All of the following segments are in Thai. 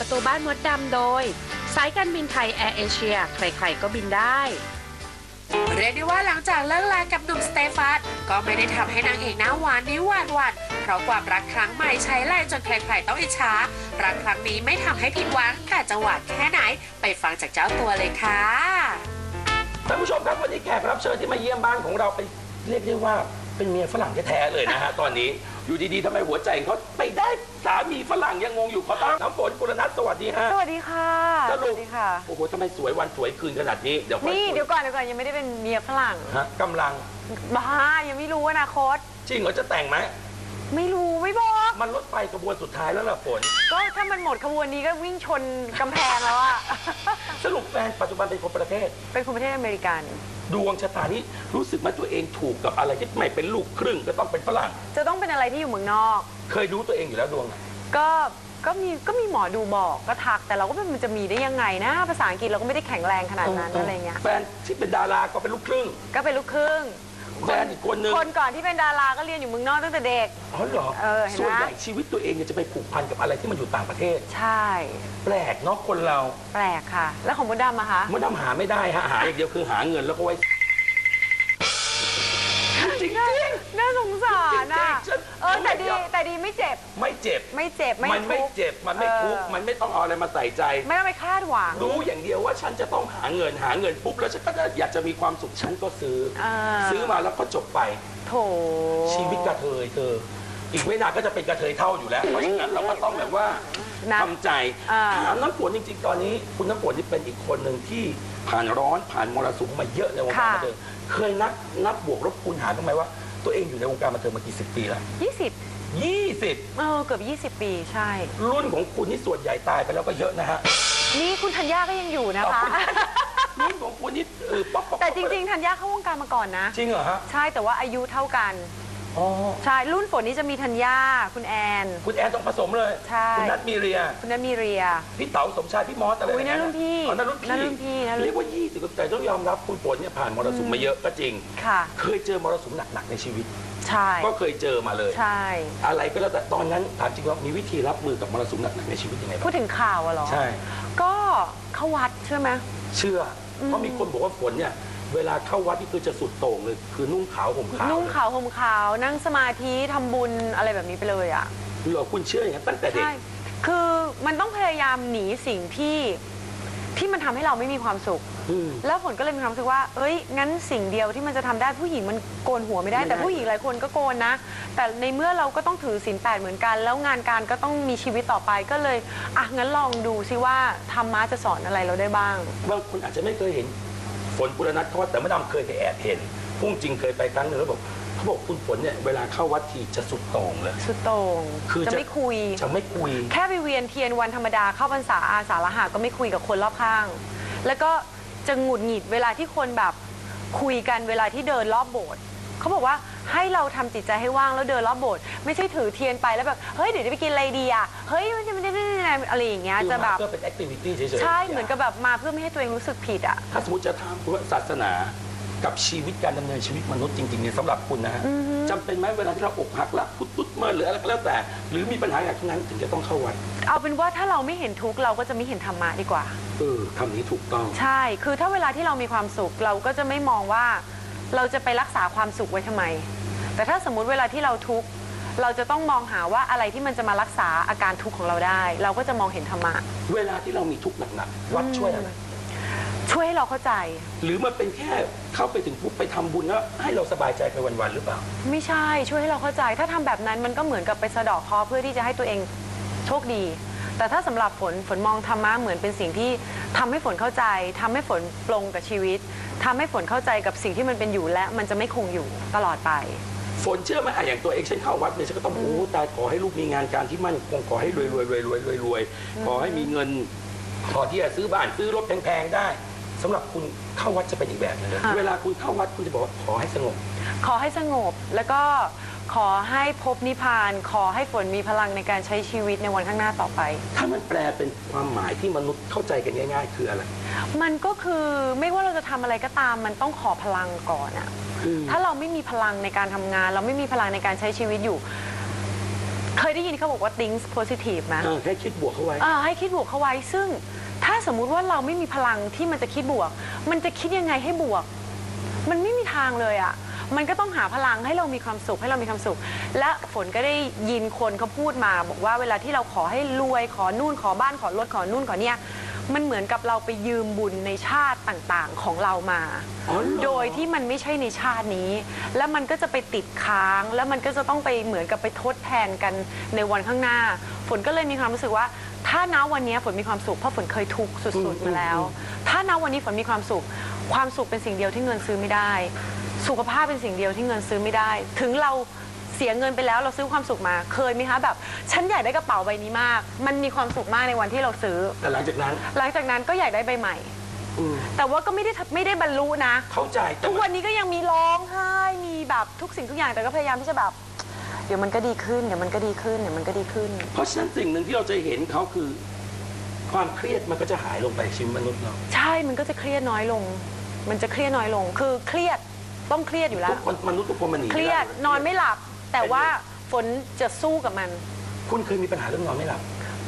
ประตูบ้านมดดำโดย สายการบินไทยแอร์เอเชียใครๆก็บินได้ เรียกได้ว่าหลังจากเลิกลากับหนุ่มสเตฟานก็ไม่ได้ทำให้นางเอกหน้าหวานนิ้วหวานหวานเพราะความรักครั้งใหม่ใช้แรงจนใครๆต้องอิจฉารักครั้งนี้ไม่ทำให้ผิดหวังแต่จะหวานแค่ไหน ไปฟังจากเจ้าตัวเลยค่ะท่านผู้ชมครับวันนี้แขกรับเชิญที่มาเยี่ยมบ้านของเราไปเรียกได้ว่า เป็นเมียฝรั่งแท้ๆเลยนะฮะ ตอนนี้อยู่ดีๆทำไมหัวใจของเขาไปได้สามีฝรั่งยังงงอยู่ขอต้อนรับน้ำฝนกุลนัทสวัสดีฮะ สวัสดีค่ะสสรุปวัสดีค่ะ โอ้โหทำไมสวยวันสวยคืนขนาดนี้เดี๋ยวค่อยนี่คุเดี๋ยวก่อนเดี๋ยวก่อนยังไม่ได้เป็นเมียฝรั่ง ฮะกำลังบ้า ยังไม่รู้อนาคต จริงเหรอจะแต่งไหมไม่รู้ไม่บอก มันรถไฟกระบวนสุดท้ายแล้วล่ะฝน ก็ถ้ามันหมดขบวนนี้ก็วิ่งชนกำแพงแล้วอะ สรุปแฟนปัจจุบันเป็นคนประเทศ เป็นคนประเทศอเมริกัน ดวงชะตานี้รู้สึกไหมตัวเองถูกกับอะไรที่ไม่เป็นลูกครึ่งก็ต้องเป็นฝรั่ง จะต้องเป็นอะไรที่อยู่เมืองนอก เคยรู้ตัวเองอยู่แล้วดวงไหนก็ก็มีก็มีหมอดูบอกก็ทักแต่เราก็ไม่มันจะมีได้ยังไงนะ ภาษาอังกฤษเราก็ไม่ได้แข็งแรงขนาดนั้นอะไรเงี้ยแฟนที่เป็นดาราก็เป็นลูกครึ่ง ก็เป็นลูกครึ่ง แฟนอีกคนนึงคนก่อนที่เป็นดาราก็เรียนอยู่เมืองนอกตั้งแต่เด็กอ๋อเหรอเออเห็นไหมส่วนใหญ่ชีวิตตัวเองเนี่ยจะไปผูกพันกับอะไรที่มันอยู่ต่างประเทศ ใช่ แปลกเนาะคนเรา แปลกค่ะ แล้วของมดดำอะคะมันทำหาไม่ได้ฮะหาอย่างเดียวคือหาเงินแล้วก็ไว้ จริง น่าสงสารอะจริงๆฉัน เออแต่ดีแต่ดีไม่เจ็บๆไม่เจ็บ ไม่เจ็บไม่มันไม่ทุกข์ เจ็บ มันไม่ทุกข์เออ มันไม่ต้องเอาอะไรมาใส่ใจ ไม่ต้องไปคาดหวัง รู้อย่างเดียวว่าฉันจะต้องหาเงินหาเงินปุ๊บแล้วฉันก็จะอยากจะมีความสุขฉันก็ซื้อ อ่า ซื้อมาแล้วก็จบไป โถชีวิตกระเทยเธอ อีกไม่นานก็จะเป็นกระเทยเท่าอยู่แล้ว เพราะฉะนั้นเราก็ต้องแบบว่านะทำใจอ่า ถามน้ำฝนจริงๆ ตอนนี้ คุณน้ำฝนนี่เป็นอีกคนหนึ่งที่ผ่านร้อนผ่านมรสุมมาเยอะในวงการบันเทิงเคยนับนับบวกลบคูณหารบ้างไหมว่า ตัวเองอยู่ในวงการบันเทิงมากี่สิบปีแล้วยี่สิบยี่สิบเออเกือบยี่สิบปีใช่ รุ่นของคุณนี่ส่วนใหญ่ตายไปแล้วก็เยอะนะฮะ นี่คุณธัญญาก็ยังอยู่นะคะ รุ่นของคุณนี่เออป๊อกป๊อกแต่จริงๆธัญญาเข้าวงการมาก่อนนะ จริงเหรอฮะ ใช่แต่ว่าอายุเท่ากัน อ๋อใช่รุ่นฝนนี้จะมีธัญญาคุณแอน คุณแอนต้องผสมเลย ใช่ คุณนัทมีเรีย คุณนัทมีเรีย พี่เต๋าสมชายพี่มอสอะไรอุ๊ยนั่นรุ่นพี่อ๋อนั่นรุ่นพี่นั่นรุ่นพี่นั่นรุ่นเรียกว่า 20แต่ต้องยอมรับคุณฝนเนี่ยผ่านมรสุมมาเยอะก็จริง ค่ะ เคยเจอมรสุมหนักๆในชีวิต ใช่ ก็เคยเจอมาเลย ใช่ อะไรก็แล้วแต่ตอนนั้นถามจริงว่ามีวิธีรับมือกับมรสุมหนักๆในชีวิตยังไงพูบ้าดงถึงข่าวอะเหรอ ใช่ ก็เข้าวัดใช่ไหมเชื่ออเพราะมีคนบอกว่าฝนเนี่ย เวลาเข้าวัดนี่คือจะสุดโต่งเลย คือนุ่งขาวห่มขาวนุ่งเลยขาวห่มขาว นั่งสมาธิทำบุญอะไรแบบนี้ไปเลยอะเหรอคุณเชื่ออย่างนั้นตั้งแต่เด็ก ใช่ คือมันต้องพยายามหนีสิ่งที่ที่มันทำให้เราไม่มีความสุข อืม แล้วฝนก็เลยมีความรู้สึกว่า เอ้ย งั้นสิ่งเดียวที่มันจะทำได้ผู้หญิงมันโกนหัวไม่ได้ ไม่ได้ แต่ผู้หญิงหลายคนก็โกนนะ แต่ในเมื่อเราก็ต้องถือศีลแปดเหมือนกัน แล้วงานการก็ต้องมีชีวิตต่อไปก็เลย อะ งั้นลองดูซิว่าธรรมะจะสอนอะไรเราได้บ้าง บางคนอาจจะไม่เคยเห็น ฝนปุรนัทเขาว่าแต่ไม่ดำเคยไปแอบเห็นพุ่งจริงเคยไปครั้งหนึ่งแล้วบอกเขาบอกคุณฝนเนี่ยเวลาเข้าวัดทีจะสุดโต่งเลยสุดโต่งคือจะจะไม่คุยจะไม่คุย แค่ไปเวียนเทียนวันธรรมดาเข้าพรรษาอาสาฬหะก็ไม่คุยกับคนรอบข้าง แล้วก็จะหงุดหงิดเวลาที่คนแบบคุยกันเวลาที่เดินรอบโบสถ์เขาบอกว่า ให้เราทำจิตใจให้ว่างแล้วเดินรอบโบสถ์ไม่ใช่ถือเทียนไปแล้วแบบเฮ้ยเดี๋ยวจะไปกินอะไรดีอะเฮ้ยมันจะมันจะอะไรอย่างเงี้ยจะแบบเพื่อเป็นแอคทิวิตี้เฉยๆใช่เหมือนกับแบบมาเพื่อไม่ให้ตัวเองรู้สึกผิดอะ ถ้าสมมติจะถามคุณว่าศาสนากับชีวิตการดำเนินชีวิตมนุษย์จริงๆเนี่ยสำหรับคุณนะฮะจำเป็นไหมเวลาที่เราอกหักละพุทธุดเมื่อหรืออะไรก็แล้วแต่ หรือมีปัญหาอย่างนั้นถึงจะต้องเข้าวัดเอาเป็นว่าถ้าเราไม่เห็นทุกข์เราก็จะไม่เห็นธรรมะดีกว่า เออคำนี้ถูกต้อง ใช่ คือถ้าเวลาที่เรามีความสุขเราก็จะไม่มองว่า เราจะไปรักษาความสุขไว้ทำไม แต่ถ้าสมมุติเวลาที่เราทุกข์เราจะต้องมองหาว่าอะไรที่มันจะมารักษาอาการทุกข์ของเราได้ เราก็จะมองเห็นธรรมะ เวลาที่เรามีทุกข์หนักๆวัดช่วยอะไร ช่วยให้เราเข้าใจ หรือมันเป็นแค่เข้าไปถึงปุ๊บไปทำบุญแล้วให้เราสบายใจไปวันๆหรือเปล่า ไม่ใช่ช่วยให้เราเข้าใจ ถ้าทำแบบนั้นมันก็เหมือนกับไปสะเดอกเคราะห์เพื่อที่จะให้ตัวเองโชคดี แต่ถ้าสำหรับฝนฝนมองธรรมะเหมือนเป็นสิ่งที่ทำให้ฝนเข้าใจทำให้ฝนปลงกับชีวิต ทำให้ฝนเข้าใจกับสิ่งที่มันเป็นอยู่และมันจะไม่คงอยู่ตลอดไป ฝนเชื่อไหมอะอย่างตัวเองฉันเข้าวัดเนี่ยฉันก็ต้องโอ้ตายขอให้ลูกมีงานการที่มั่นคงขอให้รวยรวยรวยรวยรวยรวยขอให้มีเงินขอที่จะซื้อบ้านซื้อรถแพงๆได้สำหรับคุณเข้าวัดจะเป็นอีกแบบหนึงเลยค่ะ เวลาคุณเข้าวัดคุณจะบอกว่าขอให้สงบ ขอให้สงบแล้วก็ ขอให้พบนิพพาน ขอให้ฝนมีพลังในการใช้ชีวิตในวันข้างหน้าต่อไป ถ้ามันแปลเป็นความหมายที่มนุษย์เข้าใจกันง่าย ๆ คืออะไร มันก็คือไม่ว่าเราจะทำอะไรก็ตาม มันต้องขอพลังก่อนอะอืม ถ้าเราไม่มีพลังในการทำงาน เราไม่มีพลังในการใช้ชีวิตอยู่ เคยยได้ยินเขาบอกว่า think positive ไหม เออแค่คิดบวกเข้าไว้ อ่าให้คิดบวกเข้าไว้ซึ่งถ้าสมมุติว่าเราไม่มีพลังที่มันจะคิดบวก มันจะคิดยังไงให้บวก มันไม่มีทางเลยอะ่ะ มันก็ต้องหาพลังให้เรามีความสุขให้เรามีความสุข และฝนก็ได้ยินคนเขาพูดมา บอกว่าเวลาที่เราขอให้รวยขอนู่นขอบ้านขอรถขอนู่นขอเนี่ยมันเหมือนกับเราไปยืมบุญในชาติต่างๆของเรามาอ๋อเหรอโดยที่มันไม่ใช่ในชาตินี้ แล้วมันก็จะไปติดค้าง แล้วมันก็จะต้องไปเหมือนกับไปทดแทนกันในวันข้างหน้า ฝนก็เลยมีความรู้สึกว่า ถ้านะวันนี้ฝนมีความสุขเพราะฝนเคยทุกข์สุดๆมาแล้ว ถ้านะวันนี้ฝนมีความสุข ความสุขเป็นสิ่งเดียวที่เงินซื้อไม่ได้ สุขภาพเป็นสิ่งเดียวที่เงินซื้อไม่ได้ ถึงเราเสียเงินไปแล้วเราซื้อความสุขมา เคยไหมคะแบบ ฉันอยากได้กระเป๋าใบนี้มาก มันมีความสุขมากในวันที่เราซื้อ แต่หลังจากนั้นหลังจากนั้นก็อยากได้ใบใหม่ อืมแต่ว่าก็ไม่ได้ไม่ได้บรรลุนะ เข้าใจแต่ทุกมัวันนนี้ก็ยังมีร้องไห้มีแบบทุกสิ่งทุกอย่างแต่ก็พยายามที่จะแบบ เดี๋ยวมันก็ดีขึ้นเดี๋ยวมันก็ดีขึ้นเดี๋ยวมันก็ดีขึ้น เพราะฉะนั้นสิ่งหนึ่งที่เราจะเห็นเขาคือ ความเครียดมันก็จะหายลงไปชีวิตมนุษย์เรา ใช่มันก็จะเครียดน้อยลง มันจะเครียดน้อยลง คือเครียด ต้องเครียดอยู่แล้ทุว กคนมนุษย์ทุกคนมันหนีเครียดไม่ไนอนไม่หลับ แต่ว่าฝนจะสู้กับมัน คุณเคยมีปัญหาเรื่องนอนไม่หลับ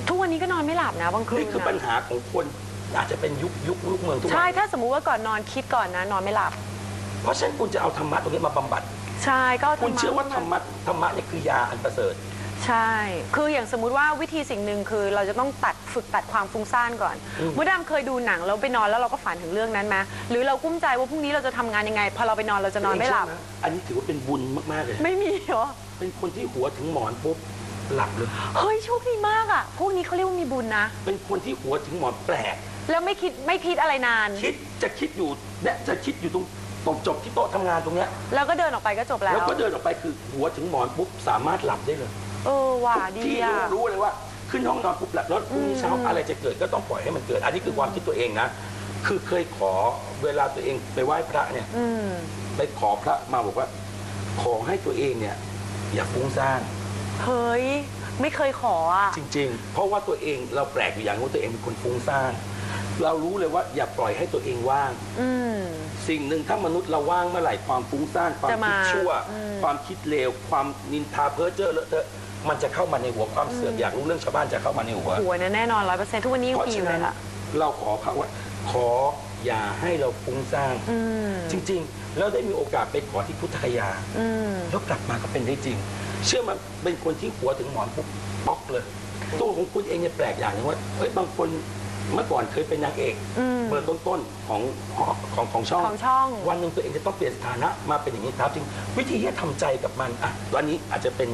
ทุกวันนี้ก็นอนไม่หลับนะบางคืนนี่คือปัญนะหาของคนอาจจะเป็นยุคยุคยุคเมืองทุกวัใช่นถ้าสมมุติว่าก่อนนอนคิดก่อนนะ นอนไม่หลับ เพราะฉะนั้นคุณจะเอาธรรมะตรงนี้มาบำบัด ใช่ก็าคุณธรรมะเชื่อว่าธรรมะธรรมะเนี่ยคือยาอันประเสริฐ ใช่ คืออย่างสมมุติว่าวิธีสิ่งหนึ่งคือเราจะต้องตัดฝึกตัดความฟุ้งซ่านก่อนอืมมดดำเคยดูหนังแล้วไปนอนแล้วเราก็ฝันถึงเรื่องนั้นไหมหรือเรากุ้มใจว่าพรุ่งนี้เราจะทำงานยังไง พอเราไปนอนเราจะนอนไม่หลับเชื่นะอันนี้ถือว่าเป็นบุญมากๆเลย ไม่มีเหรอ เป็นคนที่หัวถึงหมอนปุ๊บหลับเลย เฮ้ยโชคดีมากอะ พวกนี้เขาเรียกว่ามีบุญนะ เป็นคนที่หัวถึงหมอนแปลก แล้วไม่คิดไม่คิดอะไรนาน คิดจะคิดอยู่เนี่ยจะคิดอยู่ตรงตรงจบที่โต๊ะทำงานตรงเนี้ย แล้วก็เดินออกไปก็จบแล้ว แล้วก็เดินออกไปคือหัวถึงหมอนปุ๊บสามารถหลับได้เลย เออว่ะทุกดีที่อะรู้รู้เลยว่า ขึ้นห้องนอนปุ๊บหลับแล้วพรุ่งนี้เช้าอืมอะไรจะเกิดก็ต้องปล่อยให้มันเกิด อันนี้คือความคิดตัวเองนะ คือเคยขอเวลาตัวเองไปไหว้พระเนี่ย อืม ไปขอพระมาบอกว่า ขอให้ตัวเองเนี่ย อย่าฟุ้งซ่านเฮ้ย ไม่เคยขออะ จริง ๆ เพราะว่าตัวเองเราแปลกอยู่อย่างว่าตัวเองเป็นคนฟุ้งซ่านเรารู้เลยว่าอย่าปล่อยให้ตัวเองว่าง อืม สิ่งหนึ่งถ้ามนุษย์เราว่างเมื่อไหร่ความฟุ้งซ่านความจะมาคิดชั่ว อืม ความคิดเลวความนินทาเพ้อเจ้อเลอะเทอะ มันจะเข้ามาในหัวความเสื่อมอยากรู้เรื่องชาวบ้านจะเข้ามาในหัว หัวนะแน่นอนร้อยเปอร์เซ็นต์ทุกวันนี้ยังเพราะมีอฉะยู่เลนั้นยล่ะ เราขอพระว่า ขออย่าให้เราฟุ้งซ่านอืม จริง ๆ แล้วได้มีโอกาสไปขอที่พุทธคยา อืม แล้วกลับมาก็เป็นได้จริง เชื่อมันเป็นคนที่หัวถึงหมอนปุ๊บป๊อกเลย ตัวของคุณเองเนี่ยแปลกอย่างหนึงว่าเฮ้ยบางคนเมื่อก่อนเคยเป็นนางเอกอืมเบอร์ต้นๆของของของช่อง ของช่อง วันหนึ่งตัวเองจะต้องเปลี่ยนสถานะมาเป็นอย่างนี้ครับจริง วิธีที่จะทำใจกับมันอะวันนี้อาจจะเป็น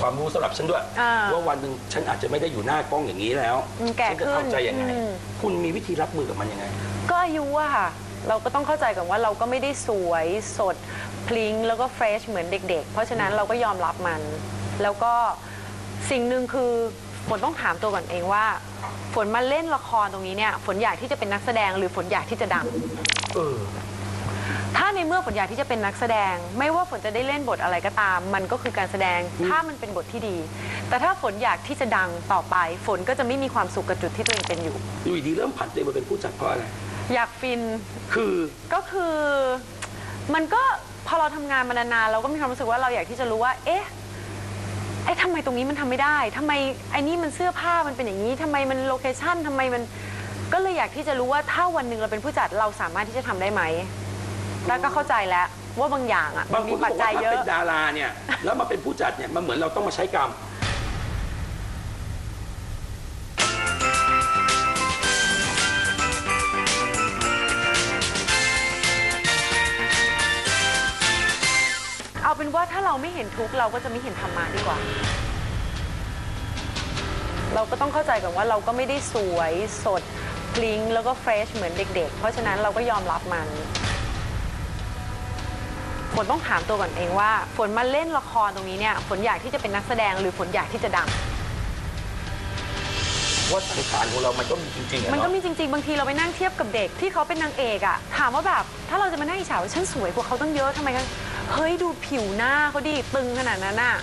ความรู้สำหรับฉันด้วย อ่าว่าวันหนึ่งฉันอาจจะไม่ได้อยู่หน้ากล้องอย่างนี้แล้วอืมแก่ฉัจะขึ้นทำใจยังไง อืม คุณมีวิธีรับมือกับมันยังไง ก็อายุอะค่ะ เราก็ต้องเข้าใจก่อนว่าเราก็ไม่ได้สวยสดพลิงแล้วก็เฟรชเหมือนเด็ก ๆ เพราะฉะนั้นเราก็ยอมรับมัน แล้วก็สิ่งหนึ่งคือฝนต้องถามตัวก่อนเองว่า ฝนมาเล่นละครตรงนี้เนี่ย ฝนอยากที่จะเป็นนักแสดงหรือฝนอยากที่จะดัง เออ ถ้าในเมื่อฝนอยากที่จะเป็นนักแสดง ไม่ว่าฝนจะได้เล่นบทอะไรก็ตาม มันก็คือการแสดงถ้ามันเป็นบทที่ดี แต่ถ้าฝนอยากที่จะดังต่อไป ฝนก็จะไม่มีความสุขกับจุดที่ตัวเองเป็นอยู่ อยู่ดีๆเริ่มผันตัวเองมาเป็นผู้จัดเพราะอะไร อยากฟินคือก็คือมันก็พอเราทำงานมานานๆเราก็มีความรู้สึกว่าเราอยากที่จะรู้ว่า เอ๊ะไอ้ทำไมตรงนี้มันทำไม่ได้ทำไมไอ้นี่มันเสื้อผ้ามันเป็นอย่างนี้ทำไมมันโลเคชั่นทำไมมันก็เลยอยากที่จะรู้ว่าถ้าวันหนึ่งเราเป็นผู้จัดเราสามารถที่จะทำได้ไหม แล้วก็เข้าใจแล้วว่าบางอย่างอะบางมันคมีนก็ปัจบอกจัว่ายถ้าเยอะ เป็นดาราเนี่ย แล้วมาเป็นผู้จัดเนี่ยมันเหมือนเราต้องมาใช้กรรม เอาเป็นว่าถ้าเราไม่เห็นทุกข์เราก็จะไม่เห็นธรรมะดีกว่า เราก็ต้องเข้าใจก่อนว่าเราก็ไม่ได้สวยสดพลิงแล้วก็เฟรชเหมือนเด็ก ๆ เพราะฉะนั้นเราก็ยอมรับมันฝ นต้องถามตัวก่อนเองว่า ฝนมาเล่นละครตรงนี้เนี่ยฝนอยากที่จะเป็นนักแสดงหรือฝนอยากที่จะดัง ว่าสังขารของเรามันก็มีจริงๆอะมันก็เนาะมีจริง ๆ บางทีเราไปนั่งเทียบกับเด็กที่เขาเป็นนางเอกอะถามว่าแบบ ถ้าเราจะมานั่งอิจฉาว่าฉันสวยกว่าเขาตั้งเยอะทำไมกันเฮ้ยดูผิวหน้าเขาดิตึงขนาดนั้นอะ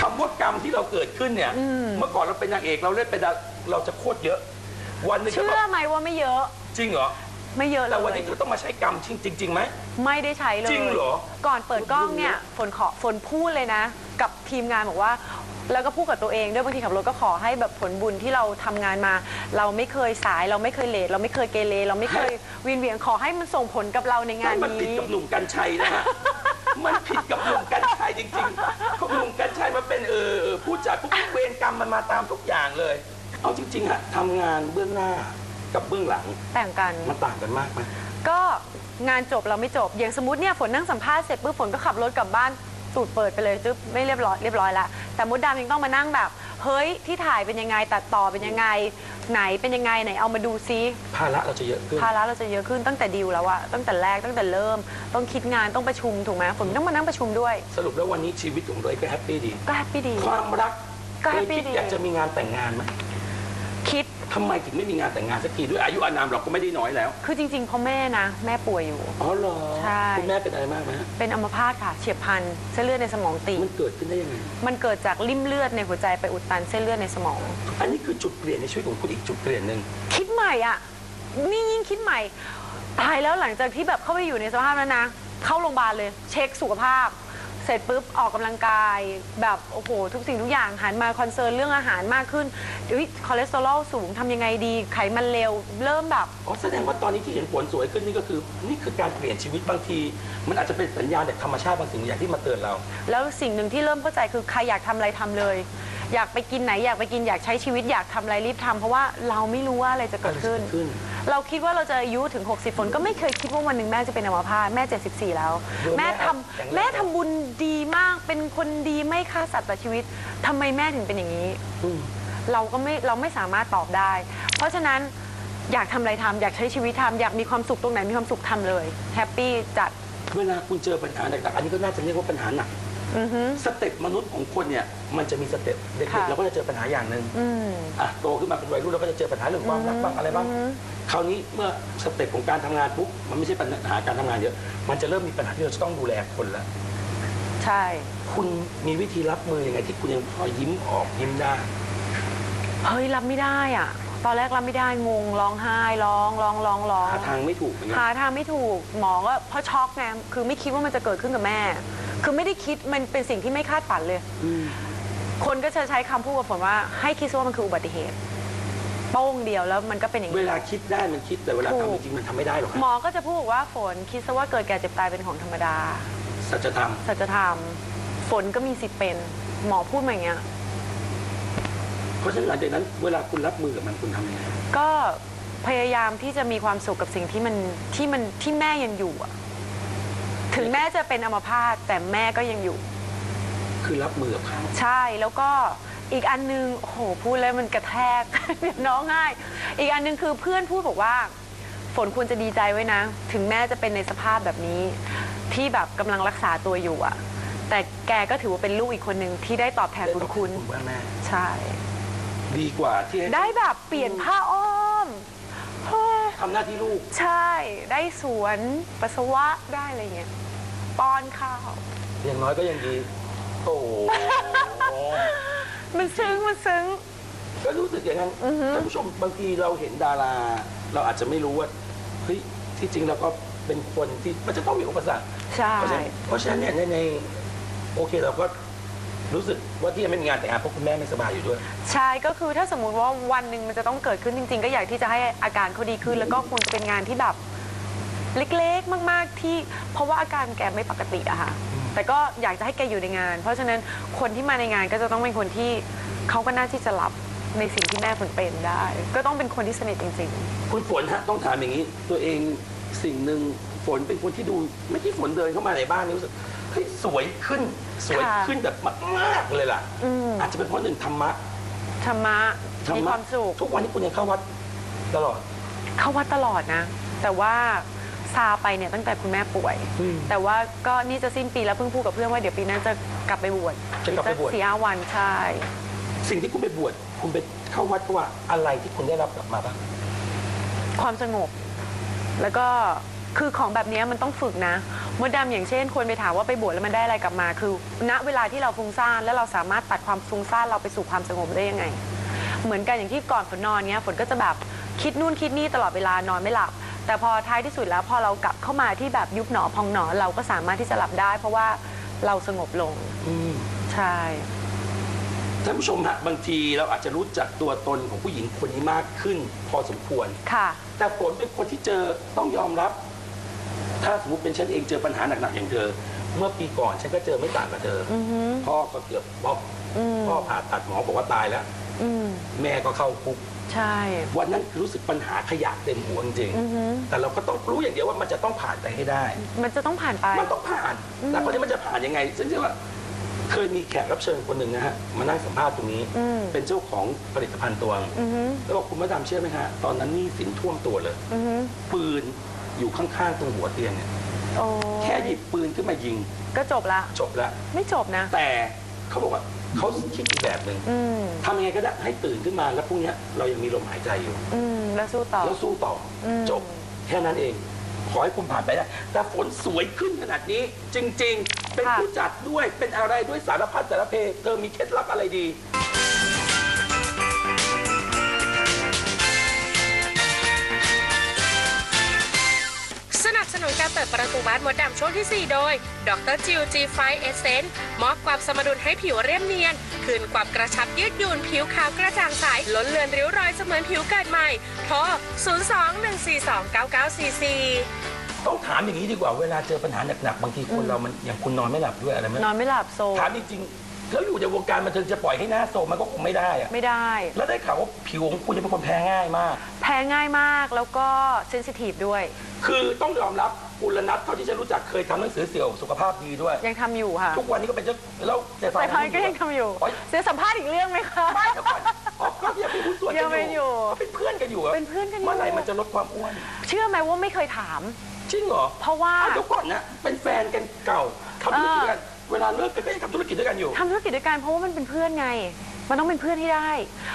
คำว่ากรรมที่เราเกิดขึ้นเนี่ยอืมเมื่อก่อนเราเป็นนางเอกเราเล่นเป็นดาเราจะโคตรเยอะ วันหนึงก็เชื่ต้อองไหมว่าไม่เยอะ จริงเหรอ ไม่เยอะเลแต่วันยนี้เธอต้องมาใช้กรรมจริงจริงๆไหม ไม่ได้ใช้เลยจริงเหรอ ก่อนเปิดกล้องเนี่ยฝนขอฝนพูดเลยนะ กับทีมงานบอกว่า แล้วก็พูดกับตัวเองด้วยบางทีขับรถก็ขอให้แบบผลบุญที่เราทำงานมา เราไม่เคยสายเราไม่เคยเลทเราไม่เคยเกเรเราไม่เคยวินเวียนขอให้มันส่งผลกับเราในงานมันผิดนี้กับหนุ่มกัญชัยนะฮะมันผิดกับหนุ่มกัญชัยจริงๆเขาหนุ่มกัญชัยมาเป็นเออเออผู้จัดพวกเวรกรรมมันมาตามทุกอย่างเลย เอาจริงๆฮะทำงานเบื้องหน้า กับเบื้องหลังแต่งกัน มันต่างกันมากไหม ก็งานจบเราไม่จบ อย่างสมมติเนี่ยฝนนั่งสัมภาษณ์เสร็จปุ๊บฝนก็ขับรถกลับบ้านตูดเปิดไปเลยจึ๊บไม่เรียบร้อยเรียบร้อยละแต่มดดำยังต้องมานั่งแบบ เฮ้ยที่ถ่ายเป็นยังไงตัดต่อเป็นยังไง ไหนเป็นยังไงไหนเอามาดูซิภาระเราจะเยอะขึ้น ภาระเราจะเยอะขึ้นตั้งแต่ดีลแล้วอะตั้งแต่แรกตั้งแต่เริ่ม ต้องคิดงานต้องประชุมถูกไหมฝนต้องมานั่งประชุมด้วย สรุปแล้ววันนี้ชีวิตของเราก็แฮปปี้ดี ก็แฮปปี้ดี ความรักก็เคแฮยปปี้คิดดี อยากจะมีงานแต่งงานไหมคิด ทำไมถึงไม่มีงานแต่งงานสักทีด้วยอายุอานามเราก็ไม่ได้น้อยแล้วคือจริงๆเพราะแม่นะ แม่ป่วยอยู่ อ๋อเหรอใช่ คุณแม่เป็นอะไรมากไหมฮะเป็นอัมพาตค่ะเฉียบพลันเส้นเลือดในสมองตีบมันเกิดขึ้นได้ยังไง มันเกิดจากริ่มเลือดในหัวใจไปอุดตันเส้นเลือดในสมอง อันนี้คือจุดเปลี่ยนในชีวิตของคุณอีกจุดเปลี่ยนหนึ่งคิดใหม่อะนี่ยิ่งคิดใหม่ ตายแล้วหลังจากที่แบบเข้าไปอยู่ในสภาพนั้นนะ เข้าโรงพยาบาลเลย เช็คสุขภาพเส ร็จปุ๊บออกกำลังกาย แบบโอ้โห ทุกสิ่งทุกอย่างหันมาคอนเซิร์นเรื่องอาหารมากขึ้นอุ๊ยคอเลสเตอรอลสูงทำยังไงดีไขมันเลวเริ่มแบบอ๋อแสดงว่าตอนนี้ที่เห็นผลสวยขึ้นนี่ก็คือ นี่คือการเปลี่ยนชีวิตบางที มันอาจจะเป็นสัญญาณจากธรรมชาติบางสิ่งอย่างที่มาเตือนเรา แล้วสิ่งหนึ่งที่เริ่มเข้าใจคือใครอยากทำอะไรทำเลย อยากไปกินไหนอยากไปกินอยากใช้ชีวิตอยากทำอะไรรีบทำเพราะว่าเราไม่รู้ว่าอะไรจะเกิดขึ้นอะไรจะเกิดขึ้น เราคิดว่าเราจะอายุถึง 60ฝนก็ไม่เคยคิดว่าวันหนึ่งแม่จะเป็นอัมพาตแม่ 74 แล้วโดยแม่แม่ทแข็งแรงำแม่ทำบุญดีมากเป็นคนดีไม่ฆ่าสัตว์ตัดชีวิตทำไมแม่ถึงเป็นอย่างนี้ อืม เราก็ไม่เราไม่สามารถตอบได้ เพราะฉะนั้นอยากทำอะไรทำอยากใช้ชีวิตทำอยากมีความสุขตรงไหนมีความสุขทำเลยแฮปปี้จัด เวลาคุณเจอปัญหาหนักๆอันนี้ก็น่าจะเรียกว่าปัญหาหนัก อือฮึ สเต็ปมนุษย์ของคนเนี่ยมันจะมีสเต็ปเด็กค่ะๆเราก็จะเจอปัญหาอย่างหนึ่งอืม อะโตขึ้นมาเป็นวัยรุ่นเราก็จะเจอปัญหาเรื่องความรักบ้างอะไรบ้าง อืมคราวนี้เมื่อสเต็ปของการทำงานปุ๊บมันไม่ใช่ปัญหาการทำงานเยอะ มันจะเริ่มมีปัญหาที่เราจะต้องดูแลคนแล้วใช่ คุณมีวิธีรับมือยังไงที่คุณยังพอยิ้มออกยิ้มได้ เฮ้ยรับไม่ได้อะ ตอนแรกรับไม่ได้งงร้องไห้ร้องร้องร้องร้องหาทางไม่ถูกเหมือนกัน หาทางไม่ถูกหมอก็เพราะช็อกไงคือไม่คิดว่ามันจะเกิดขึ้นกับแม่ คือไม่ได้คิดมันเป็นสิ่งที่ไม่คาดฝันเลยอืมคนก็จะใช้คำพูดกับฝนว่า ให้คิดซะว่ามันคืออุบัติเหตุโป้งเดียวแล้วมันก็เป็นอย่างเวนี้ลาคิดได้มันคิดแต่เวลาถูกทำจริงๆมันทำไม่ได้หรอกคหมรับอก็จะพูดบอกว่าฝนคิดซะว่าเกิดแก่เจ็บตายเป็นของธรรมดา สัจธรรมสัจธรรมฝนก็มีสิทธิ์เป็น หมอพูดมาอย่างเงี้ย เพราะฉะนั้นหลังจากนั้นเวลาคุณรับมือกับมันคุณทำยังไงก็พยายามที่จะมีความสุขกับสิ่งที่มันที่มันที่แม่ยังอยู่อะถึงแม่จะเป็นอัมพาตแต่แม่ก็ยังอยู่ คือรับมือกับเขาใช่แล้วก็อีกอันนึงโอ้โหพูดแล้วมันกระแทก เดี๋ยวน้องง่าย อีกอันนึงคือเพื่อนพูดบอกว่า ฝนควรจะดีใจไว้นะ ถึงแม่จะเป็นในสภาพแบบนี้ ที่แบบกำลังรักษาตัวอยู่อะแต่แกก็ถือว่าเป็นลูกอีกคนหนึ่งที่ได้ตอบแทนบุญคุณคุณว่าแม่ ใช่ ดีกว่าที่ให้ได้แบบเปลี่ยนผ้าอ้อมเฮ้ยทำหน้าที่ลูก ใช่ ได้สวนปัสสาวะได้อะไรเงี้ยป้อนข้าว อย่างน้อยก็ยังดี โอ้โห มันซึ้งมันซึ้ง ก็รู้สึกอย่างนั้นอือฮึ ท่านผู้ชมบางทีเราเห็นดารา เราอาจจะไม่รู้ว่าเฮ้ยที่จริงเราก็เป็นคนที่มันจะต้องมีอุปสรรค ใช่ เพราะฉะนั้นเพราะฉะนั้นเนี่ยในในโอเคเราก็ รู้สึกว่าที่ยังไม่มีงานแต่งงานเพราะคุณแม่ไม่สบายอยู่ด้วย ใช่ก็คือถ้าสมมุติว่าวันหนึ่งมันจะต้องเกิดขึ้นจริง ๆ ก็อยากที่จะให้อาการเขาดีขึ้น แล้วก็ควรจะเป็นงานที่แบบเล็กๆ มาก ๆ ที่เพราะว่าอาการแกไม่ปกติอะค่ะ แต่ก็อยากจะให้แกอยู่ในงาน เพราะฉะนั้นคนที่มาในงานก็จะต้องเป็นคนที่เขาก็น่าที่จะรับในสิ่งที่แม่ฝนเป็นได้ ก็ต้องเป็นคนที่สนิทจริง คุณฝนฮะต้องถามอย่างนี้ ตัวเองสิ่งหนึ่งฝนเป็นคนที่ดูไม่ที่ฝนเดินเข้ามาในบ้านนี่รู้สึก เฮ้ยสวยขึ้นสวยขึ้นแบบมากๆเลยล่ะๆอืม อาจจะเป็นเพราะหนึ่งธรรมะธรรมะธรรมีมะความสุขทุกวันนี้คุณยังเข้าวัดตลอด เข้าวัดตลอดนะ แต่ว่าซาไปเนี่ยตั้งแต่คุณแม่ป่วย อืมแต่ว่าก็นี่จะสิ้นปีแล้วเพิ่งพูดกับเพื่อนว่าเดี๋ยวปีหน้าจะกลับไปบวชจะกลับไปบวช สี่ห้าวันใช่ สิ่งที่คุณไปบวชคุณไปเข้าวัดเพราะว่าอะไรที่คุณได้รับกลับมาบ้าง ความสงบ แล้วก็คือของแบบนี้มันต้องฝึกนะ มดดำอย่างเช่นคนไปถามว่าไปบวชแล้วมันได้อะไรกลับมา คือณเวลาที่เราฟุ้งซ่านแล้วเราสามารถตัดความฟุ้งซ่านเราไปสู่ความสงบได้ยังไง เหมือนกันอย่างที่ก่อนฝนนอนเนี้ยฝนก็จะแบบคิดนู่นคิดนี่ตลอดเวลานอนไม่หลับ แต่พอท้ายที่สุดแล้วพอเรากลับเข้ามาที่แบบยุบหนอพองหนอเราก็สามารถที่จะหลับได้ เพราะว่าเราสงบลงอืมใช่ท่านผู้ชมฮะบางทีเราอาจจะรู้จักตัวตนของผู้หญิงคนนี้มากขึ้น พอสมควรค่ะ แต่ฝนเป็นคนที่เจอต้องยอมรับ ถ้าสมมติเป็นฉันเองเจอปัญหาหนักๆอย่างเธอ เมื่อปีก่อนฉันก็เจอไม่ต่างกับเธอออือหือพ่อก็เกือบพ่ออืมพ่อผ่าตัดหมอบอกว่าตายแล้วอืมแม่ก็เข้าคุกใช่ วันนั้นรู้สึกปัญหาขยะเต็มหัวจริงๆอือหือแต่เราก็ต้องรู้อย่างเดียวว่ามันจะต้องผ่านไปให้ได้ มันจะต้องผ่านไป มันต้องผ่าน แต่คนที่มันจะผ่านยังไงฉันเชื่อว่า เคยมีแขกรับเชิญคนหนึ่งนะฮะ มานั่งสัมภาษณ์ตรงนี้อืมเป็นเจ้าของผลิตภัณฑ์ตัวงอือหือแล้วบอกคุณมาดามเชื่อไหมฮะ ตอนนั้นหนี่สินท่วมตัวเลยอือหือปืน อยู่ข้างๆตรงหัวเตียงเนี่ยโอ้แค่หยิบปืนขึ้นมายิงก็จบละ จบแล้วไม่จบนะ แต่เขาบอกว่าเขาคิดอีกแบบหนึ่งอืมทำยังไงก็ได้ให้ตื่นขึ้นมาแล้วพรุ่งนี้เรายังมีลมหายใจอยู่ อืมแล้วสู้ต่อ แล้วสู้ต่ออม จบแค่นั้นเอง ขอให้คุณผ่านไปได้แต่ฝนสวยขึ้นขนาดนี้ จริง ๆ เป็นผู้จัดด้วยเป็นอะไรด้วยสารพัดสารเพเธอมีเคล็ดลับอะไรดี ปิดประตูบ้านมดดำช่วงที่ 4 โดย ดรจิวจีไฟเอเซนมอบความสมดุลให้ผิวเรียบเนียน คืนความกระชับยืดหยุ่นผิวขาวกระจ่างใสล้นเลือนริ้วรอยเสมือนผิวเกิดใหม่ โทร 02-142-9944ต้องถามอย่างนี้ดีกว่าเวลาเจอปัญหาหนักๆบางทีคนเรามันอย่างคุณนอนไม่หลับด้วยอะไรไหมนอนไม่หลับโซถามจริงๆแล้วอยู่ในวงการบันเทิงจะปล่อยให้หน้าโซมมันก็คงไม่ได้อะไม่ได้ แล้วได้ข่าวว่าผิวของคุณจะเป็นคนแพ้ง่ายมาก แพ้ง่ายมากแล้วก็เซนซิทีฟด้วย คือต้องยอมรับ กุลนัทเท่าที่ฉันรู้จักเคยทำหนังสือเสี่ยวสุขภาพดีด้วย ยังทำอยู่ค่ะทุกวันนี้ก็เป็นเจ้าแล้วแต่สายพันธุ์ก็ยังทำอยู่โอ๊ยเสียสัมภาษณ์อีกเรื่องไหมคะ ไม่เดี๋ยวก่อนอ๋อก็ยังเป็นหุ้นส่วนยังเป็นอยู่ก็เป็นเพื่อนกันอยู่หรเป็นเพื่อนกันอยู่ เมื่อไหร่มันจะลดความอ้วนเชื่อไหมว่าไม่เคยถาม จริงเหรอเพราะว่า อ้าวเดี๋ยวก่อนนะเป็นแฟนกันเก่าทำธุรกิจด้วยกันเวลาเลิกกันก็ยังทำธุรกิจด้วยกันอยู่ ทำธุรกิจด้วยกันเพราะว่ามันเป็นเพื่อนไง มันต้องเป็นเพื่อนให้ได้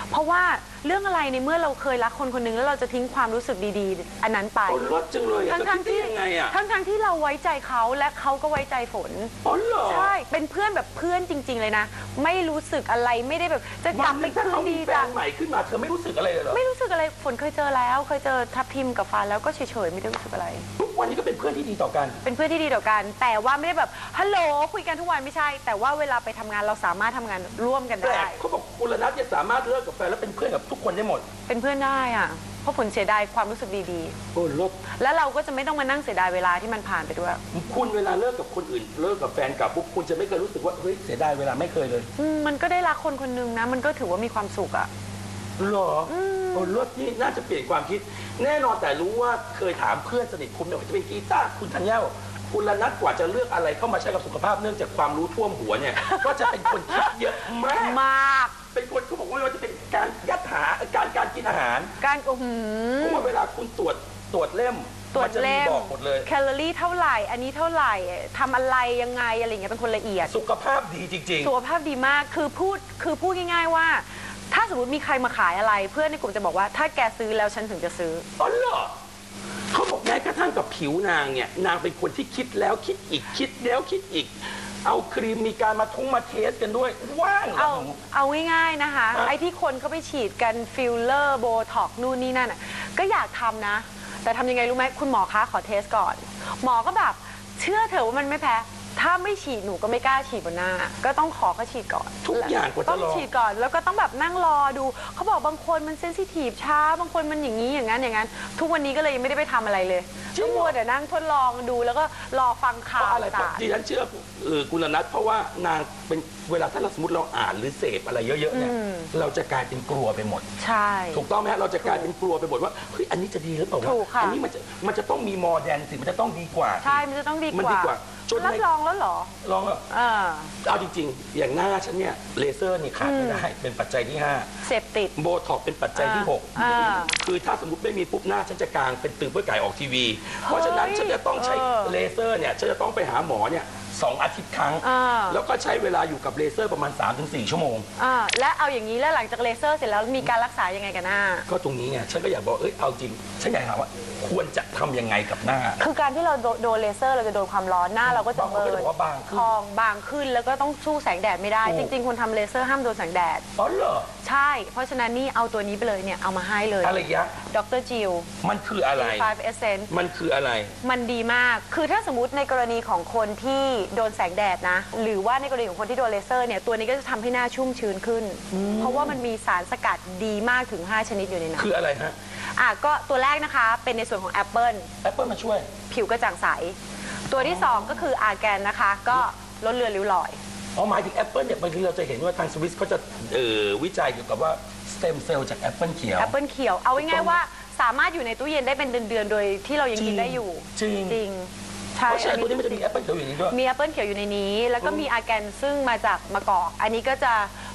เพราะว่า เรื่องอะไรในเมื่อเราเคยรักคนคนหนึงแล้วเราจะทิ้งความรู้สึกดีๆ อันนั้นไปโอ้ลดจังเลยอะทั้งจะทั้งคิดที่ได้ยังไงอะทั้งทั้งที่เราไว้ใจเขาและเขาก็ไว้ใจฝน อ๋อเหรอ ใช่ เป็นเพื่อนแบบเพื่อนจริง ๆ เลยนะ ไม่รู้สึกอะไรไม่ได้แบบจะกวัลันบหไปนึงถ้าคืเขานมีดีแฟจ้ะนใหม่ขึ้นมาเธอไม่รู้สึกอะไรเลยเหรอ ไม่รู้สึกอะไรฝนเคยเจอแล้ว เคยเจอทับทิมกับฟานแล้วก็เฉยๆไม่ได้รู้สึกอะไร ทุกวันนี้ก็เป็นเพื่อนที่ดีต่อกัน เป็นเพื่อนที่ดีต่อกัน แต่ว่าไม่ได้แบบฮัลโหลคุยกันทุกวันไม่ใช่ แต่ว่าเวลาไปทำงานเราสามารถทำงานร่วมกันแปลได้ กเขาบอกกุลนัทเนี่ยสามารถเลิกกับแฟนแล้วเป็นเพื่อนกับทุกคนได้หมด เป็นเพื่อนได้อะเพราะผลเสียดายความรู้สึกดีโอ้ลดๆแล้วเราก็จะไม่ต้องมานั่งเสียดายเวลาที่มันผ่านไปด้วย คุณเวลาเลิกกับคนอื่น เลิกกับแฟนเกับปุ๊บคุณจะไม่เคยรู้สึกว่าเฮ้ยเสียดายเวลาไม่เคยเลยอืมมันก็ได้รักคนคนหนึงนะ มันก็ถือว่ามีความสุขอะหรออโอ้ลดนี่น่าจะเปลี่ยนความคิด แน่นอนแต่รู้ว่าเคยถามเพื่อนสนิทคุณไม่ว่าจะเป็นกีตาร์คุณธัญญาว่าคุณละนัดกว่าจะเลือกอะไรเข้ามาใช้กับสุขภาพเนื่องจากความรู้ท่วมหัวเนี่ย ก็จะเป็นคนคิดเยอะมาก มาก เป็นคนเขาบอกว่าไม่ว่าจะเป็นการยัด หาการการกินอาหารการโอ้โหเพราะว่าเวลาคุณตรวจตรวจเล่มตรวจมันจะมีเล่ม บอกหมดเลย แคลอรี่เท่าไหร่ อันนี้เท่าไหร่ทำอะไรยังไงอะไรอย่างเงี้ยเป็นคนละเอียด สุขภาพดีจริง สุขภาพดีมาก คือพูด คือพูดง่ายๆว่า ถ้าสมมติมีใครมาขายอะไร เพื่อนในกลุ่มจะบอกว่า ถ้าแกซื้อแล้วฉันถึงจะซื้อ ๆอ๋อเหรอเขาบอกแม้กระทั่งกับผิวนางเนี่ย นางเป็นคนที่คิดแล้วคิดอีกคิดแล้วคิดอีก เอาครีมมีการมาทุ่งมาเทสกันด้วยว่างเหรอเอาหนู เอาง่ายๆนะคะ ฮะ ไอ้ที่คนเขาไปฉีดกันฟิลเลอร์โบท็อกนู่นนี่นั่นอะก็อยากทำนะ แต่ทำยังไงรู้ไหมคุณหมอคะขอเทสก่อน หมอก็แบบเชื่อเถอะว่ามันไม่แพ้ ถ้าไม่ฉีดหนูก็ไม่กล้าฉีดบนหน้า ก็ต้องขอเขาฉีดก่อนทุกอย่างกว่าต้จะองรอ ฉีดก่อน แล้วก็ต้องแบบนั่งรอดู เขาบอกบางคนมันเซนซิทีฟช้า บางคนมันอย่างนี้อย่างนั้นอย่างนั้น ทุกวันนี้ก็เลยยังไม่ได้ไปทำอะไรเลยจริก็งเหรอมัวแต่นั่งทดลองดูแล้วก็รอฟังเพข่าวราะอะไรเพราะสารดิฉันเชื่อเออกุลนัทเพราะว่านางเป็นเวลาถ้าเราสมมติเราอ่านหรือเสพอะไรเยอะๆเนี่ยอืม เราจะกลายเป็นกลัวไปหมดใช่ ถูกต้องไหมฮะเราจะกลายเป็นกลัวไปหมดว่าเฮ้ยอันนี้จะดีหรือเปล่าวะถูกค่ะ อันี้มันจะมันจะต้องมีมอแดนสิมันจะต้องดีกว่าใช่มันจะต้องดีมันกดีว่ากว่า จนรับในรองแล้วเหรอลองอะเออเอาจริง ๆ อย่างหน้าฉันเนี่ยเลเซอร์นี่ขาดไม่ได้เป็นปัจจัยที่เสพติด5โบท็อกเป็นปัจจัยที่ อ่า6 คือถ้าสมมติไม่มีปุ๊บหน้า ฉันจะกลางเป็นตือเพื่อไก่ออกทีวี เพราะฉะนั้นฉันจะต้องใช้เออ เลเซอร์เนี่ย ฉันจะต้องไปหาหมอเนี่ย สองอาทิตย์ครั้ง อ่า แล้วก็ใช้เวลาอยู่กับเลเซอร์ประมาณ 3-4 ชั่วโมง อ่าและเอาอย่างนี้แล้วหลังจากเลเซอร์เสร็จแล้วมีการรักษายังไงกันหน้า ก็ตรงนี้ไงฉันก็อยากบอกเอ้ยเอาจริง ฉันอยากถามว่า ควรจะทำยังไงกับหน้า คือการที่เราโดโดนเลเซอร์เราจะโดนความร้อนหน้าเราก็จะบางคนเบิก็ร์จะนบอกว่าบางขึ้น พองบางขึ้นแล้วก็ต้องสู้แสงแดดไม่ได้ถูจกริง ๆ คนทำเลเซอร์ห้ามโดนแสงแดด อ๋อเหรอ ใช่ เพราะฉะนั้นนี่เอาตัวนี้ไปเลยเนี่ยเอามาให้เลย อะไรยะ ดรจิล มันคืออะไร 5 Essence มันคืออะไร มันดีมาก คือถ้าสมมติในกรณีของคนที่โดนแสงแดดนะ หรือว่าในกรณีของคนที่โดนเลเซอร์เนี่ย ตัวนี้ก็จะทำให้หน้าชุ่มชื้นขึ้น เพราะว่ามันมีสารสกัดดีมากถึง 5 ชนิดอยู่ในนั้นคืออะไรฮะอะก็ตัวแรกนะคะเป็นในส่วนของแอปเปิล แอปเปิลมาช่วย ผิวกระจ่างใส ตัวที่ 2 ก็คืออาร์แกนนะคะ ก็ลดเลือนริ้วรอย อ๋อหมายถึงแอปเปิลเนี่ยบางทีเราจะเห็นว่าทางสวิสเขาจะเอ่อวิจัยเกี่ยวกับว่า สเต็มเซลล์จากแอปเปิลเขียว แอปเปิลเขียว เอาง่ายๆว่าสามารถอยู่ในตู้เย็นได้เป็นเดือนๆ โดยที่เรายังกินได้อยู่ จริง จริง ใช่เพราะฉะนั้นตัวนี้มันจะมีแอปเปิลเขียวอยู่ในนี้ด้วย มีแอปเปิลเขียวอยู่ในนี้ แล้วก็มีอาร์แกนซึ่งมาจากมะกอก อันนี้ก็จะ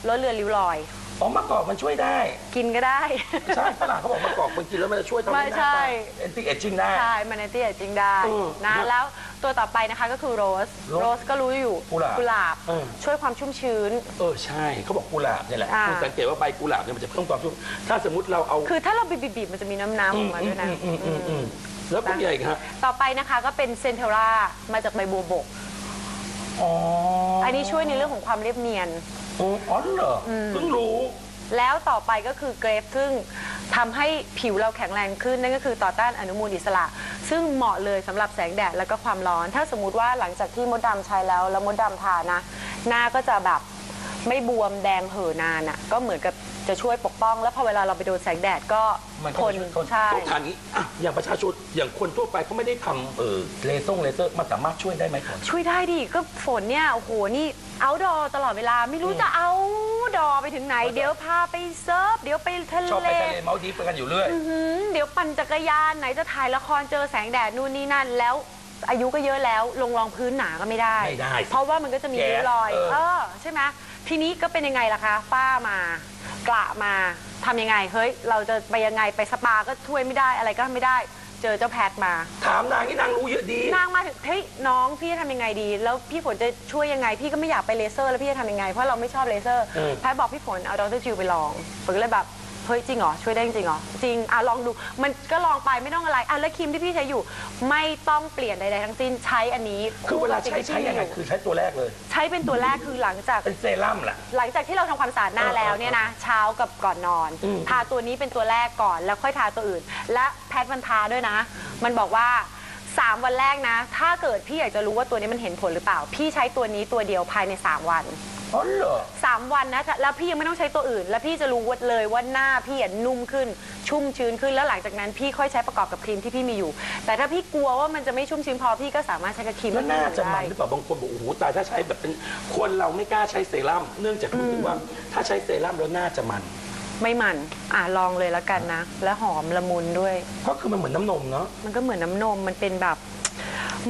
ลดเลือนริ้วรอย อ๋อมะกอกมันช่วยได้ กินก็ได้ ใช่ฝรั่งเขาบอกมะกอกมันกินแล้วมันจะช่วยทำให้หไม่น้าใช่ตาแอนตี้เอจจิ้งได้ ใช่ มันในที่จริงได้เออนะนะแล้ว ตัวต่อไปนะคะก็คือโรส โรสโรสก็รู้อยู่กุหลาบกุหลาบ เออ ช่วยความชุ่มชื้น เออใช่เขาบอกกุหลาบเนี่ยแหละอ่า คุณสังเกตว่าใบกุหลาบเนี่ยมันจะเพิ่มความชุ่มถ้าสมมติเราเอาคือถ้าเราบีบๆๆมันจะมีน้ำน้ำออกมาด้วยนะ อืมอืมอืมอืมแล้วก็มีอะไรอีกฮะต่อไปนะคะก็เป็นเซนเทรามาจากใบบัวบก อ๋ออันนี้ช่วยในเรื่องของความเรียบเนียน อ๋ออ๋อเหรออเพิ่งรู้ แล้วต่อไปก็คือเกรฟซึ่งทำให้ผิวเราแข็งแรงขึ้น นั่นก็คือต่อต้านอนุมูลอิสระ ซึ่งเหมาะเลยสำหรับแสงแดดแล้วก็ความร้อน ถ้าสมมุติว่าหลังจากที่มดดำใช้แล้ว แล้วมดดำทานะ หน้าก็จะแบบไม่บวมแดงเห่อนานอะ ก็เหมือนกับจะช่วยปกป้อง แล้วพอเวลาเราไปโดนแสงแดดก็มันทก็นจะช่วยทนใช่ ต้องถามนี้อะอย่างประชาชนอย่างคนทั่วไปเขาไม่ได้ทำเออเลเซอร์เลเซอร์มันสามารถช่วยได้ไหมก่อน ช่วยได้ดิก็ฝนเนี่ยโอ้โหนี่เอาดอตลอดเวลาไม่รู้จะเอาด อไปถึงไหน เดี๋ยวพาไปเซิร์ฟเดี๋ยวไปทะชอบเล ไปทะเลเมาดีฟไปกันอยู่เรื่อย อื้อหือเดี๋ยวปั่นจักรยานไหนจะถ่ายละครเจอแสงแดดนู่นนี่นั่น แล้วอายุก็เยอะแล้วลงรองพื้นหนาก็ไม่ได้ ไม่ได้สิเพราะว่ามันก็จะมีแก๊สริ้วรอย เออ เออใช่ไหมทีนี้ก็เป็นยังไงล่ะคะ ป้ามากระมาทำยังไงเฮ้ย เราจะไปยังไงไปสปาก็ช่วยไม่ได้อะไรก็ไม่ได้ เจอเจ้าแพทมา ถามนางนี่นางรู้เยอะดี นางมาถึงเฮ้ยน้องพี่จะทำยังไงดี แล้วพี่ฝนจะช่วยยังไง พี่ก็ไม่อยากไปเลเซอร์ แล้วพี่จะทำยังไง เพราะเราไม่ชอบเลเซอร์เออแพทย์บอกพี่ฝนเอาดรจิวไปลองฝนก็เลยแบบเฮ้ยจริงเหรอช่วยได้จริงเหรอจริงอะลองดูมันก็ลองไปไม่ต้องอะไรอะแล้วครีมที่พี่ใช้อยู่ ไม่ต้องเปลี่ยนใดๆทั้งสิ้นใช้อันนี้คือเวลากับใช้สิ่ใช้ที่ยังไงพี่มีคือใช้ตัวแรกเลย ใช้เป็นตัวแรกคือหลังจาก เป็นเซรั่มแหละ หลังจากที่เราทำความสะอาดหน้าเออแล้วเนี่ยนะเช้ากับก่อนนอน อืม ทาตัวนี้เป็นตัวแรกก่อนแล้วค่อยทาตัวอื่น และแพทย์มันทาด้วยนะ มันบอกว่า 3 วันแรกนะ ถ้าเกิดพี่อยากจะรู้ว่าตัวนี้มันเห็นผลหรือเปล่า พี่ใช้ตัวนี้ตัวเดียวภายใน 3 วัน อ๋อเหรอ3วันนะแล้วพี่ยังไม่ต้องใช้ตัวอื่น แล้วพี่จะรู้ว่าเลยว่าหน้าพี่อะนุ่มขึ้น ชุ่มชื้นขึ้นแล้วหลังจากนั้นพี่ค่อยใช้ประกอบกับครีมที่พี่มีอยู่ แต่ถ้าพี่กลัวว่ามันจะไม่ชุ่มชื้นพอพี่ก็สามารถใช้กับครีมแล้วน่าจะมันได้หรือเปล่าบางคนบอกโอ้โหตายถ้าใช้แบบเป็นคนเราไม่กล้าใช้เซรั่มเนื่องจากรู้สึกว่าถ้าใช้เซรั่มแล้วน่าจะมัน ไม่มันอะลองเลยแล้วกันนะ และหอมละมุนด้วยเพราะคือมันเหมือนน้ำนมเนาะมันก็เหมือนน้ำนมมันเป็นแบบ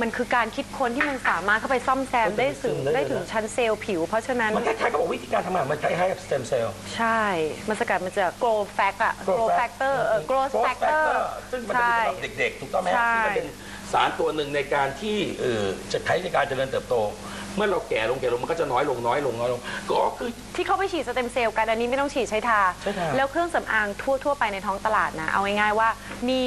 มันคือการคิดค้นที่มันสามารถเข้าไปซ่อมแซมได้ถึงได้เลยนะได้ถึงชั้นเซลล์ผิว เพราะฉะนั้นมันคล้ายๆกับบอกวิธีการทำงานมันคล้ายๆกับสเต็มเซลล์ ใช่ มันสกัดมาจาก growth fact อะ growth factor เออ growth factor ซึ่งมันจะเป็นใช่สำหรับเด็กๆ ถูกต้องไหมฮะใช่ที่มันเป็นสารตัวหนึ่งในการที่เออจะใช้ในการเจริญเติบโต เมื่อเราแก่ลงแก่ลงมันก็จะน้อยลงน้อยลงน้อยลงก็คือที่เขาไปฉีดสเต็มเซลล์กันอันนี้ไม่ต้องฉีดใช้ทาใช้ทาแล้วเครื่องสำอางทั่วทั่วไปในท้องตลาดนะ เอาง่ายๆว่ามี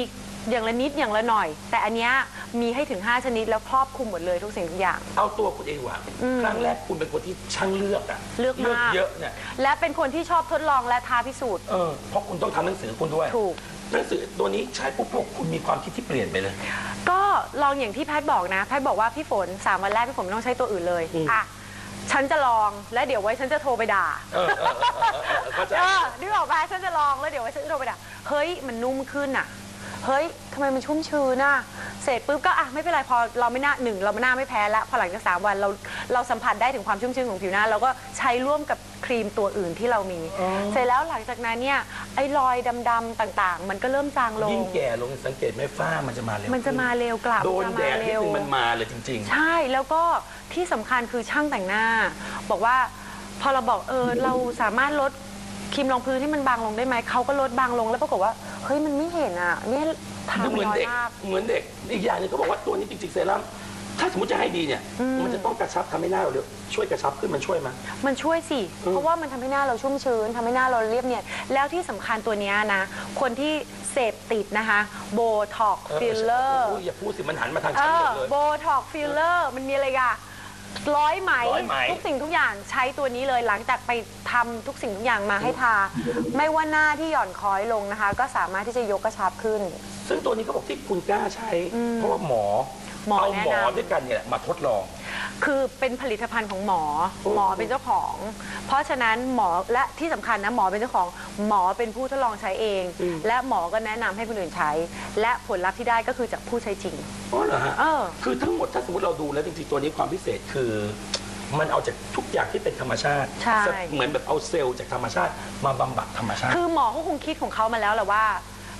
อย่างละนิดอย่างละหน่อย แต่อันเนี้ยมีให้ถึง 5 ชนิดแล้วครอบคลุมหมดเลยทุกสิ่งทุกอย่าง เอาตัวคุณเองว่ะครั้งแรกคุณเป็นคนที่ช่างเลือกอะเลือกมาก เยอะเนี่ยและเป็นคนที่ชอบทดลองและท้าพิสูจน์ เออเพราะคุณต้องทำหนังสือคุณด้วยถูก หนังสือตัวนี้ใช้ปุ๊บปุ๊บคุณมีความคิดที่เปลี่ยนไปเลย ก็ลองอย่างที่แพทย์บอกนะ แพทย์บอกว่าพี่ฝนสามวันแรกพี่ฝนไม่ต้องใช้ตัวอื่นเลยอืม อะฉันจะลองแล้วเดี๋ยวไว้ฉันจะโทรไปด่า เออเออเออเออเออเข้าใจ เออนึกออกปะฉันจะลองแล้วเดี๋ยวไว้ฉันจะโทรไปด่าเฮ้ยมันนุ่มขึ้นอะ เฮ้ยทำไมมันชุ่มชื้นอะเสร็จปุ๊บก็อะไม่เป็นไรพอเราไม่น่าหนึ่งเราไม่น่าไม่แพ้แล้วพอหลังจากสามวันเราเราสัมผัสได้ถึงความชุ่มชื้นของผิวหน้าเราก็ใช้ร่วมกับครีมตัวอื่นที่เรามี เสร็จแล้วหลังจากนั้นเนี่ยไอ้รอยดำๆต่างๆ มันก็เริ่มจางลง ยิ่งแก่ลงสังเกตไหมฝ้ามันจะมาเร็วมันจะมาเร็วกลับโดนจะแดมาดนิดเร็ว นึงมันมาเลยจริงใช่แล้วก็ที่สำคัญคือช่างแต่งหน้า บอกว่าพอเราบอกเออเราสามารถลดครีมรองพื้นที่มันบางลงได้ไหมเขาก็ลดบางลงแล้วปรากฏว่า เฮ้ยมันไม่เห็นอะเนี่ยทาๆดูเหมือนน้อยเด็กมาก เหมือนเด็กอีกอย่างหนึงเขาบอกว่าตัวนี้จริงๆเซรั่มถ้าสมมติจะให้ดีเนี่ยมันจะต้องกระชับทำให้หน้าเราเร็วช่วยกระชับขึ้นมันช่วยไหม มันช่วยสิ อืม เพราะว่ามันทำให้หน้าเราชุ่มชื้นทำให้หน้าเราเรียบเนียน แล้วที่สำคัญตัวเนี้ยนะ คนที่เสพติดนะคะ โบท็อกฟิลเลอร์ยอย่าพูดสิมันหันมาทางเอฉันหมอดเลย โบท็อกฟิลเลอร์ มันมีอะไรกัน ร้อยไหมร้อยไหม ทุกสิ่งทุกอย่างใช้ตัวนี้เลยหลังจากไปทำทุกสิ่งทุกอย่างมาให้ทา ไม่ว่าหน้าที่หย่อนคล้อยลงนะคะ ก็สามารถที่จะยกกระชับขึ้น ซึ่งตัวนี้เขาบอกที่คุณกล้าใช้อืมเพราะว่าหมอ หมอเอาแนะหมอนำด้วยกันเนี่ยมาทดลอง คือเป็นผลิตภัณฑ์ของหมอโอ้หมอเป็นเจ้าของ เพราะฉะนั้นหมอและที่สำคัญนะหมอเป็นเจ้าของหมอเป็นผู้ทดลองใช้เอง และหมอก็แนะนำให้คนอื่นใช้ และผลลัพธ์ที่ได้ก็คือจากผู้ใช้จริง อ๋อเหรอฮะเออ คือทั้งหมดถ้าสมมติเราดูแล้วจริงๆตัวนี้ความพิเศษคือ มันเอาจากทุกอย่างที่เป็นธรรมชาติใช่ เหมือนแบบเอาเซลล์จากธรรมชาติมาบำบัดธรรมชาติ คือหมอเขาคงคิดของเขามาแล้วแหละว่า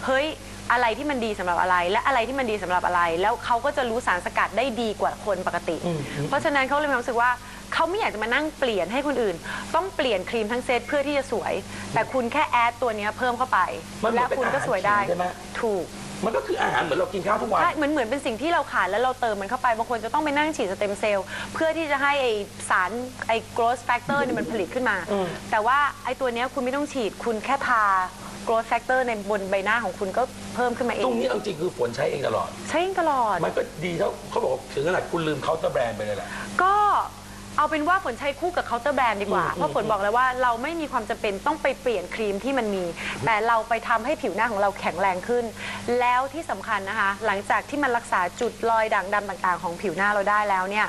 เฮ้ย อะไรที่มันดีสำหรับอะไร และอะไรที่มันดีสำหรับอะไร แล้วเขาก็จะรู้สารสกัดได้ดีกว่าคนปกติอืมอืมเพราะฉะนั้นเขาเลยมีความรู้สึกว่าเขาไม่อยากจะมานั่งเปลี่ยนให้คนอื่น ต้องเปลี่ยนครีมทั้งเซตเพื่อที่จะสวย แต่คุณแค่แอดตัวเนี้ยเพิ่มเข้าไป มันเหมืและอนเป็นคุณก็สวยได้อาหารใช่ไหม ถูก มันก็คืออาหารเหมือนเรากินข้าวทุกวัน ใช่เหมือนเหมือนเป็นสิ่งที่เราขาดแล้วเราเติมมันเข้าไป บางคนจะต้องไปนั่งฉีดสเต็มเซลล์เพื่อที่จะให้ไอสารไอ growth factor เนี่ยมันผลิตขึ้นมาอืมแต่ว่าไอตัวเนี้ยคุณไม่ต้องฉีดคุณแค่ทา growth factor ในบนใบหน้าของคุณก็เพิ่มขึ้นมาเอตรงง นี้เอาจริงคือฝนใช้เองตลอด ใช้ตลอด มันก็ดีเท่าเขาบอกว่าถึงขนาดคุณลืมเคาน์เตอร์แบรนด์ไปเลยแหละ ก็เอาเป็นว่าฝนใช้คู่กับเคาน์เตอร์แบรนด์ดีกว่า อืมเพราะฝนบอกแล้วว่าเราไม่มีความจำเป็นต้องไปเปลี่ยนครีมที่มันมี แต่เราไปทำให้ผิวหน้าของเราแข็งแรงขึ้น แล้วที่สำคัญนะคะ หลังจากที่มันรักษาจุดรอยด่างดำต่างๆ ของผิวหน้าเราได้แล้วเนี่ย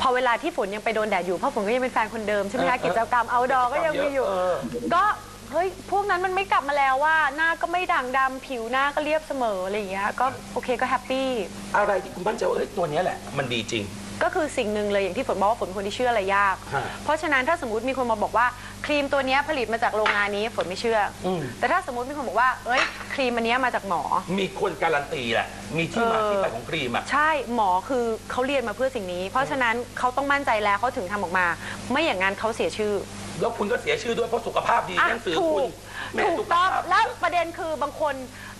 พอเวลาที่ฝนยังไปโดนแดดอยู่ เพราะฝนก็ยังเป็นแฟนคนเดิมใช่ไหมเออคะเออ กิจกรรมเอาดอก็ยังมีอยู่ เออ ก็เฮ้ยพวกนั้นมันไม่กลับมาแล้วว่าหน้าก็ไม่ด่างดำผิวหน้าก็เรียบเสมออะไรอย่างเงี้ยก็โอเคก็แฮปปี้อะไรที่คุณมั่นใจว่าเฮ้ยตัวเนี้ยแหละ มันดีจริง ก็คือสิ่งหนึ่งเลยอย่างที่ฝนบอกว่าฝนเป็นคนที่เชื่ออะไรยาก ฮะ เพราะฉะนั้นถ้าสมมติมีคนมาบอกว่าครีมตัวเนี้ยผลิตมาจากโรงงานนี้ฝนไม่เชื่ออม แต่ถ้าสมมติมีคนบอกว่า เอ้ยครีมอันเนี้ยมาจากหมอ มีคนการันตีแหละ มีที่มาเออ ที่ไปของครีมอะ ใช่หมอคือเขาเรียนมาเพื่อสิ่งนี้ เพราะฉะนั้นเขาต้องมั่นใจแล้วเขาถึงทำออกมา ไม่อย่างนั้นเขาเสียชื่อ แล้วคุณก็เสียชื่อด้วยเพราะสุขภาพดีอะหนังสือถูคุณกแม่ถูกสุขต้องภาพแล้วประเด็นคือบางคน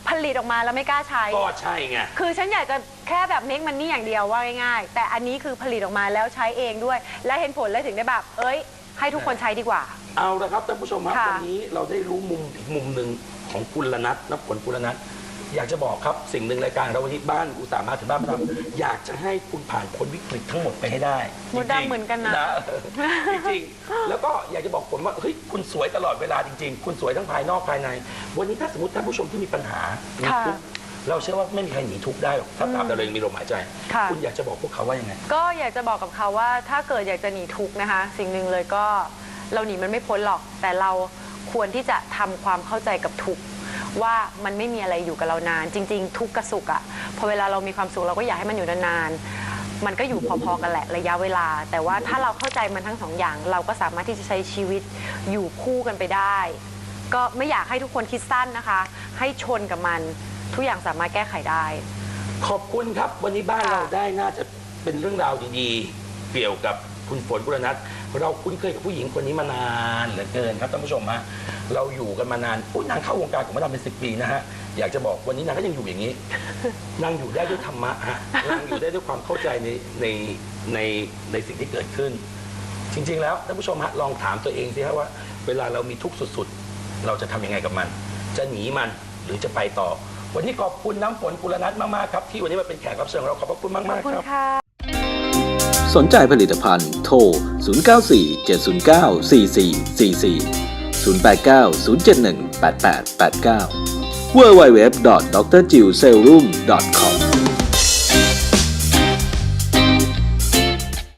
ผลิตออกมาแล้วไม่กล้าใช้ ก็ใช่ไง คือฉันอยากจะแค่แบบเมคมันนี่อย่างเดียวว่าง่ายๆ แต่อันนี้คือผลิตออกมาแล้วใช้เองด้วย และเห็นผลและถึงได้แบบ เอ้ย ให้ทุกคนใช้ดีกว่า เอาละครับท่านผู้ชมครับค่ะ วันนี้เราได้รู้มุมอีกมุมหนึ่งของกุลนัทนับผลกุลนัท อยากจะบอกครับสิ่งหนึ่งรายการเราวันนี้บ้านอุตส่าห์มาถึงบ้านมาทำอยากจะให้คุณผ่านพ้นวิกฤตทั้งหมดไปให้ได้มดดำจริงๆเหมือนกันนะจริงๆแล้วก็อยากจะบอกผมว่าเฮ้ยคุณสวยตลอดเวลาจริง ๆ คุณสวยทั้งภายนอกภายใน วันนี้ถ้าสมมติท่านผู้ชมที่มีปัญหามีค่ะทุกข์เราเชื่อว่าไม่มีใครหนีทุกข์ได้หรอกถ้าตราบใดเรายังมีลมหายใจค่ะคุณอยากจะบอกพวกเขาว่ายังไง ก็อยากจะบอกกับเขาว่าถ้าเกิดอยากจะหนีทุกข์นะคะ สิ่งหนึ่งเลยก็เราหนีมันไม่พ้นหรอก แต่เราควรที่จะทำความเข้าใจกับทุกข์ ว่ามันไม่มีอะไรอยู่กับเรานาน จริง ๆ ทุกข์กับสุขอะพอเวลาเรามีความสุขเราก็อยากให้มันอยู่นานๆมันก็อยู่พอๆกันแหละระยะเวลา แต่ว่าถ้าเราเข้าใจมันทั้งสองอย่าง เราก็สามารถที่จะใช้ชีวิตอยู่คู่กันไปได้ ก็ไม่อยากให้ทุกคนคิดสั้นนะคะ ให้ชนกับมันทุกอย่างสามารถแก้ไขได้ ขอบคุณครับ วันนี้บ้านเราได้น่าจะเป็นเรื่องราวดีๆ เกี่ยวกับคุณฝนกุลนัท เราคุ้นเคยกับผู้หญิงคนนี้มานานเหลือเกินครับท่านผู้ชมฮะเราอยู่กันมานานอุ้ยนางเข้าวงการของมาดามเป็นสิปีนะฮะอยากจะบอกวันนี้นางก็ยังอยู่อย่างนี้ นางอยู่ได้ด้วยธรรมะฮะนางอยู่ได้ด้วยความเข้าใจในในในในสิ่งที่เกิดขึ้น จริง ๆ แล้วท่านผู้ชมฮะลองถามตัวเองสิฮะว่า เวลาเรามีทุกข์สุดๆ เราจะทำยังไงกับมัน จะหนีมันหรือจะไปต่อ วันนี้ขอบคุณน้ำฝนกุลนัทมากๆครับที่วันนี้มาเป็นแขกรับเชิญของเราขอบพระคุณมากขอบๆคุณครับ ค่ะ สนใจผลิตภัณฑ์ โทร 094 709 4444 089 071 8889 www.drjillserum.com